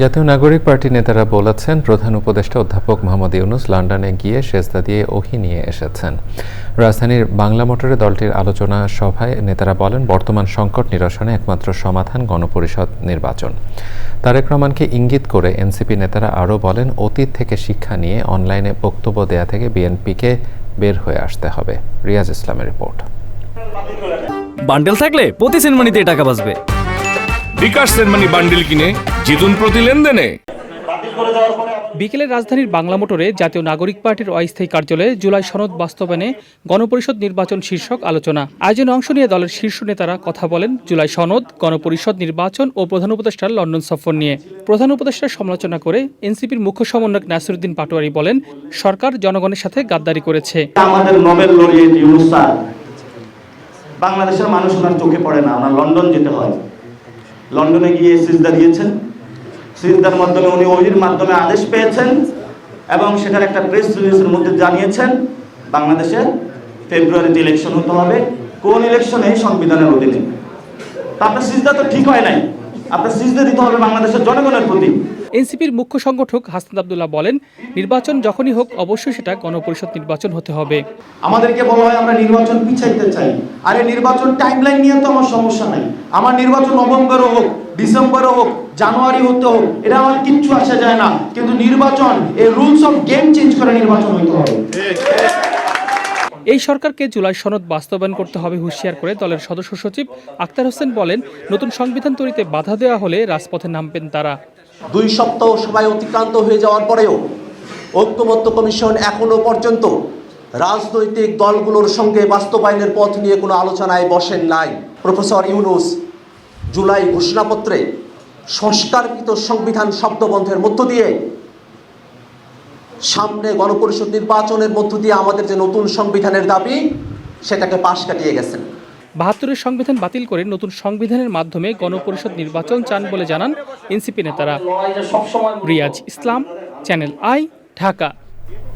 জাতীয় নাগরিক পার্টির নেতারা বলেছেন, প্রধান উপদেষ্টা অধ্যাপক মোহাম্মদ ইউনুস লন্ডনে গিয়ে সেজদা দিয়ে ওহি নিয়ে এসেছেন। রাজধানীর বাংলা মোটরে দলটির আলোচনা সভায় নেতারা বলেন, বর্তমান সংকট নিরসনে একমাত্র সমাধান গণপরিষদ নির্বাচন। তারেক রহমানকে ইঙ্গিত করে এনসিপি নেতারা আরও বলেন, অতীত থেকে শিক্ষা নিয়ে অনলাইনে বক্তব্য দেয়া থেকে বিএনপিকে বের হয়ে আসতে হবে। রিয়াজ ইসলামের রিপোর্ট। বান্ডেল থাকলে প্রতি সেনমানিতে টাকা বাঁচবে। বিকাশ সেনমানি বান্ডিল কিনে জিতুন প্রতি লেনদেনে। বিকেলে রাজধানীর বাংলা মোটরে জাতীয় নাগরিক পার্টির অস্থায়ী কার্যালয়ে জুলাই সনদ বাস্তবায়নে গণপরিষদ নির্বাচন শীর্ষক আলোচনা। আয়োজনে অংশ নিয়ে দলের শীর্ষ নেতারা কথা বলেন জুলাই সনদ গণপরিষদ নির্বাচন ও প্রধান উপদেষ্টার লন্ডন সফর নিয়ে। প্রধান উপদেষ্টার সমালোচনা করে এনসিপির মুখ্য সমন্বয়ক নাসিরুদ্দিন পাটোয়ারি বলেন সরকার জনগণের সাথে গাদ্দারি করেছে। আমাদের নোবেল লরিয়েট ইউনুস বাংলাদেশের মানুষ ওনার চোখে পড়ে না ওনার লন্ডন যেতে হয়। লন্ডনে গিয়ে সিজদা দিয়েছেন। সিজদার মাধ্যমে উনি ওহির মাধ্যমে আদেশ পেয়েছেন এবং সেটার একটা প্রেস রিলিজের মধ্যে জানিয়েছেন, বাংলাদেশে ফেব্রুয়ারিতে ইলেকশন হতে হবে। কোন ইলেকশনে সংবিধানের অধীনে? তারপরে সিজদা তো ঠিক হয় নাই। আপনার সিজদা দিতে হবে বাংলাদেশের জনগণের প্রতি। এনসিপির মুখ্য সংগঠক হাসনাত আবদুল্লাহ বলেন নির্বাচন যখনই হোক অবশ্যই সেটা গণপরিষদ নির্বাচন হতে হবে। আমাদেরকে বলা হয় আমরা নির্বাচন পিছাইতে চাই। আরে নির্বাচন টাইমলাইন নিয়ে তো আমার সমস্যা নাই। আমার নির্বাচন নভেম্বরও হোক ডিসেম্বরও হোক জানুয়ারি হতে হোক এটা আমার কিচ্ছু আসা যায় না। কিন্তু নির্বাচন এই রুলস অফ গেম চেঞ্জ করে নির্বাচন হতে হবে। এই সরকারকে জুলাই সনদ বাস্তবায়ন করতে হবে হুঁশিয়ার করে দলের সদস্য সচিব আক্তার হোসেন বলেন, নতুন সংবিধান তৈরিতে বাধা দেওয়া হলে রাজপথে নামবেন তারা। দুই সপ্তাহ সময় অতিক্রান্ত হয়ে যাওয়ার পরেও ঐক্যমত্য কমিশন এখনও পর্যন্ত রাজনৈতিক দলগুলোর সঙ্গে বাস্তবায়নের পথ নিয়ে কোনো আলোচনায় বসেন নাই। প্রফেসর ইউনুস, জুলাই ঘোষণাপত্রে সংস্কারকৃত সংবিধান শব্দবন্ধের মধ্য দিয়ে সামনে গণপরিষদ নির্বাচনের মধ্য দিয়ে আমাদের যে নতুন সংবিধানের দাবি, সেটাকে পাশ কাটিয়ে গেছেন। বাহাত্তরের সংবিধান বাতিল করে নতুন সংবিধানের মাধ্যমে গণপরিষদ নির্বাচন চান বলে জানান এনসিপি নেতারা। Riaz Islam, channel I, Dhaka.